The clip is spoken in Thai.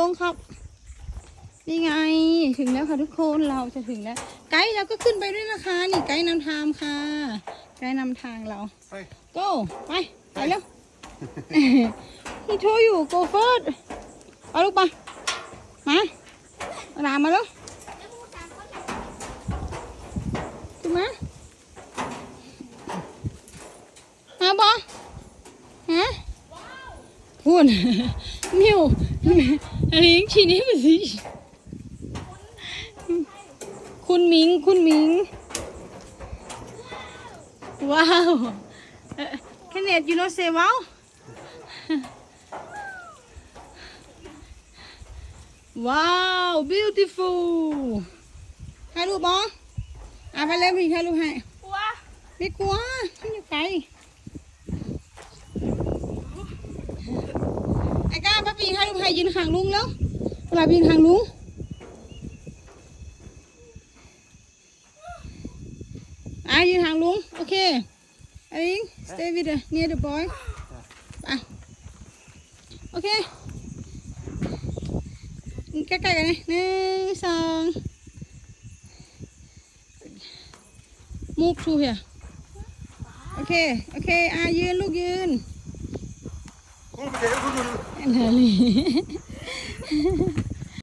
ลงครับ นี่ไง ถึงแล้วค่ะทุกคนเราจะถึงแล้ว ไกด์เราก็ขึ้นไปด้วยนะคะ นี่ไกด์นำทางค่ะ ไกด์นำทางเรา ไป go ไป ไปเร็ว he told you go first ไปลูกไปมาเอาหลานมาแล้วขึ้นมามาบอฮะ พูดมิวอันนี้ชีนี้มันสิ คุณมิง คุณมิง ว้าว Kenneth, you know say wow? wow, beautiful. ถ่ายรูปบออะไปเลยพี่ถ่ายรูปให้ กลัว ไม่กลัวมันอยู่ไกล ไอ้ก้าป้าปีนถ่ายรูปให้ยืนข้างลุงแล้วเวลาปีนข้างลุงอะยืนข้างลุงโอเค I think stay with the near the boy ไปโอเคใกล้ๆกันเลยหนึ่งสองมูกทูเหียโอเค โอเคอะยืน ลูกยืนคุณไปเดี๋ยวคุณดูนาลี